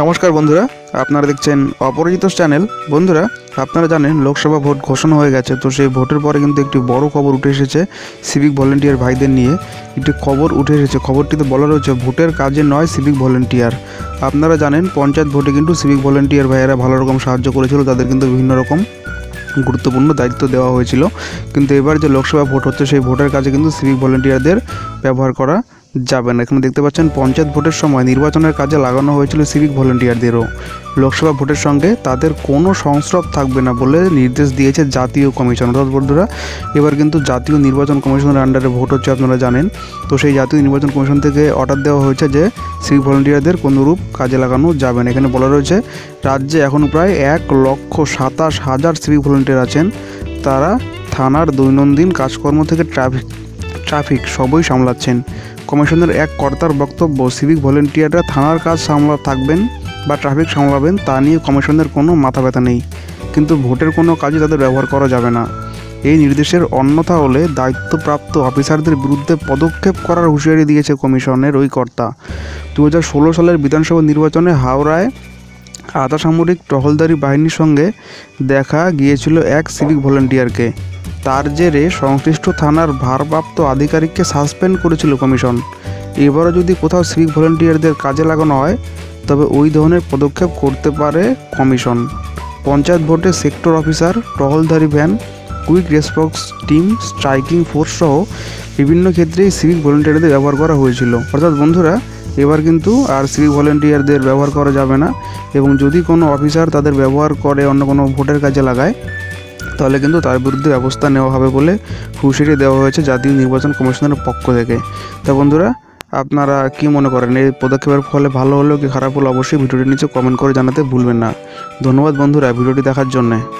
নমস্কার বন্ধুরা, আপনারা দেখছেন অপরাজিত চ্যানেল। বন্ধুরা, আপনারা জানেন লোকসভা ভোট ঘোষণা হয়ে গেছে, তো সেই ভোটের পরে কিন্তু একটি বড় খবর উঠে এসেছে সিভিক ভলেন্টিয়ার ভাইদের নিয়ে। একটি খবর উঠে এসেছে খবরটিতে বলা রয়েছে, ভোটের কাজে নয় সিভিক ভলেন্টিয়ার আপনারা জানেন, পঞ্চায়েত ভোটে কিন্তু সিভিক ভলেন্টিয়ার ভাইয়েরা ভালো রকম সাহায্য করেছিল, তাদের কিন্তু বিভিন্ন রকম গুরুত্বপূর্ণ দায়িত্ব দেওয়া হয়েছিল। কিন্তু এবার যে লোকসভা ভোট হচ্ছে, সেই ভোটের কাজে কিন্তু সিভিক ভলেন্টিয়ারদের ব্যবহার করা যাবে না এখানে দেখতে পাচ্ছেন পঞ্চায়েত ভোটের সময় নির্বাচনের কাজে লাগানো হয়েছিল সিভিক ভলেন্টিয়ারদেরও লোকসভা ভোটের সঙ্গে তাদের কোনো সংস্রব থাকবে না বলে নির্দেশ দিয়েছে জাতীয় কমিশন। অর্থাৎ বন্ধুরা, এবার কিন্তু জাতীয় নির্বাচন কমিশনের আন্ডারে ভোট হচ্ছে আপনারা জানেন। তো সেই জাতীয় নির্বাচন কমিশন থেকে অর্ডার দেওয়া হয়েছে যে সিভিক ভলেন্টিয়ারদের কোনোরূপ কাজে লাগানো যাবে না। এখানে বলা রয়েছে, রাজ্যে এখন প্রায় এক লক্ষ সাতাশ হাজার সিভিক ভলেন্টিয়ার আছেন। তারা থানার দৈনন্দিন কাজকর্ম থেকে ট্রাফিক ট্রাফিক সবই সামলাচ্ছেন। কমিশনের এক কর্তার বক্তব্য, সিভিক ভলেন্টিয়াররা থানার কাজ সামলা, থাকবেন বা ট্রাফিক সামলাবেন তা নিয়ে কমিশনের কোনো মাথা ব্যথা নেই। কিন্তু ভোটের কোনো কাজে তাদের ব্যবহার করা যাবে না। এই নির্দেশের অন্যথা হলে দায়িত্বপ্রাপ্ত অফিসারদের বিরুদ্ধে পদক্ষেপ করার হুঁশিয়ারি দিয়েছে কমিশনের ওই কর্তা। দু হাজার ষোলো সালের বিধানসভা নির্বাচনে হাওড়ায় আধা সামরিক টহলদারি বাহিনীর সঙ্গে দেখা গিয়েছিল এক সিভিক ভলেন্টিয়ারকে তার জেরে সংশ্লিষ্ট থানার ভারপ্রাপ্ত আধিকারিককে সাসপেন্ড করেছিল কমিশন এবারও যদি কোথাও সিভিক ভলেন্টিয়ারদের কাজে লাগানো হয়, তবে ওই ধরনের পদক্ষেপ করতে পারে কমিশন পঞ্চায়েত ভোটে sector officer টহলদারি van quick response team striking force সহ বিভিন্ন ক্ষেত্রেই সিভিক ভলেন্টিয়ারদের ব্যবহার করা হয়েছিল। অর্থাৎ বন্ধুরা এবার কিন্তু আর সিভিক ভলেন্টিয়ারদের ব্যবহার করা যাবে না এবং যদি কোনো অফিসার তাদের ব্যবহার করে অন্য কোনো ভোটের কাজে লাগায়, তাহলে কিন্তু তার বিরুদ্ধে ব্যবস্থা নেওয়া হবে বলে হুঁশিয়ারি দেওয়া হয়েছে জাতীয় নির্বাচন কমিশনের পক্ষ থেকে। তা বন্ধুরা, আপনারা কি মনে করেন? এই পদক্ষেপের ফলে ভালো হলেও কি খারাপ হলো? অবশ্যই ভিডিওটির নিচে কমেন্ট করে জানাতে ভুলবেন না। ধন্যবাদ বন্ধুরা ভিডিওটি দেখার জন্যে।